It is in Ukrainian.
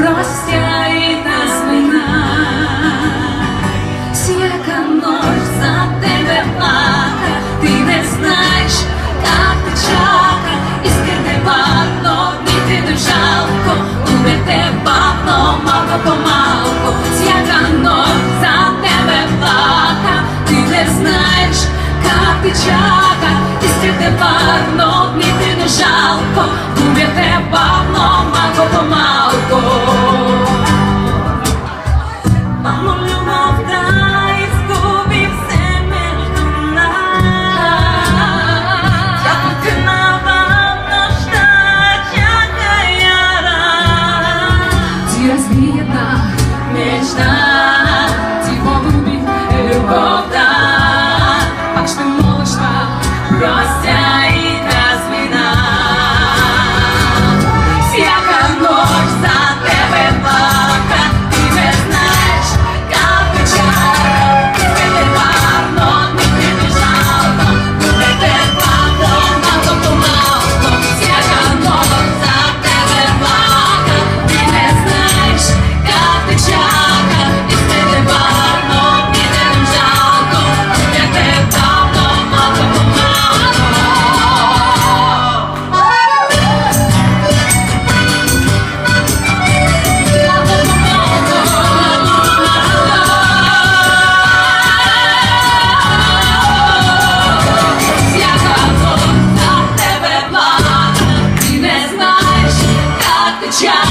Прощай нас минай, Сірка нож тебе плака, ти не знаєш, як ти і скиди варно, діти жалко, убити бавно, мало помалку, Сірка нож за тебе плака, ти не знаєш, як ти чака, і скиди варно, діти жалко, убити бавно, мало Yeah.